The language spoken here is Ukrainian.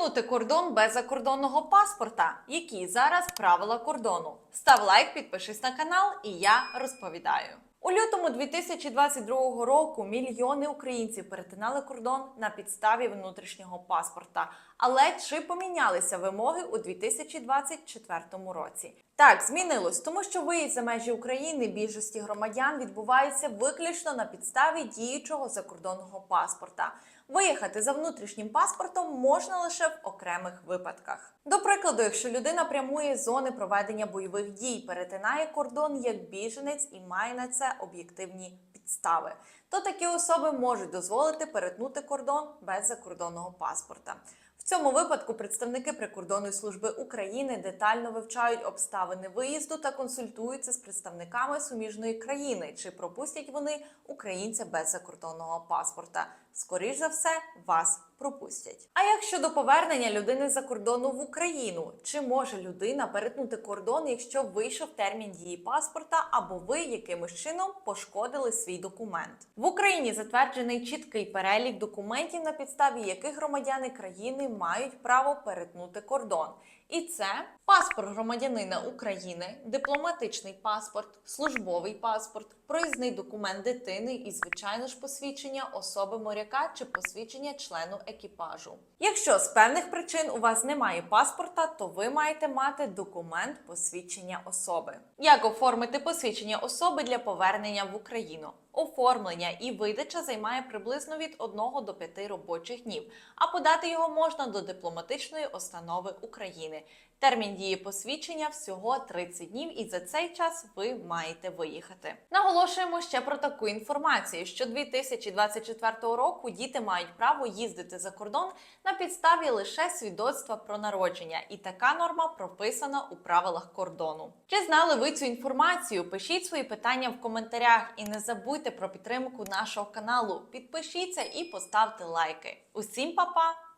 Перетнути кордон без закордонного паспорта. Які зараз правила кордону? Став лайк, підпишись на канал, і я розповідаю. У лютому 2022 року мільйони українців перетинали кордон на підставі внутрішнього паспорта. Але чи помінялися вимоги у 2024 році? Так, змінилось, тому що виїзд за межі України більшості громадян відбувається виключно на підставі діючого закордонного паспорта. Виїхати за внутрішнім паспортом можна лише в окремих випадках. До прикладу, якщо людина прямує з зони проведення бойових дій, перетинає кордон як біженець і має на це об'єктивні підстави, то такі особи можуть дозволити перетнути кордон без закордонного паспорта. В цьому випадку представники прикордонної служби України детально вивчають обставини виїзду та консультуються з представниками суміжної країни, чи пропустять вони українця без закордонного паспорта. Скоріш за все, вас пропустять. А як щодо повернення людини за кордону в Україну, чи може людина перетнути кордон, якщо вийшов термін дії паспорта, або ви якимось чином пошкодили свій документ? В Україні затверджений чіткий перелік документів, на підставі яких громадяни країни мають право перетнути кордон. І це паспорт громадянина України, дипломатичний паспорт, службовий паспорт, проїзний документ дитини і, звичайно ж, посвідчення особи моряка чи посвідчення члену екіпажу. Якщо з певних причин у вас немає паспорта, то ви маєте мати документ посвідчення особи. Як оформити посвідчення особи для повернення в Україну? Оформлення і видача займає приблизно від 1 до 5 робочих днів, а подати його можна до дипломатичної установи України. Термін дії посвідчення всього 30 днів, і за цей час ви маєте виїхати. Наголошуємо ще про таку інформацію, що 2024 року діти мають право їздити за кордон на підставі лише свідоцтва про народження, і така норма прописана у правилах кордону. Чи знали ви цю інформацію? Пишіть свої питання в коментарях і не забудьте про підтримку нашого каналу. Підпишіться і поставте лайки. Усім па-па!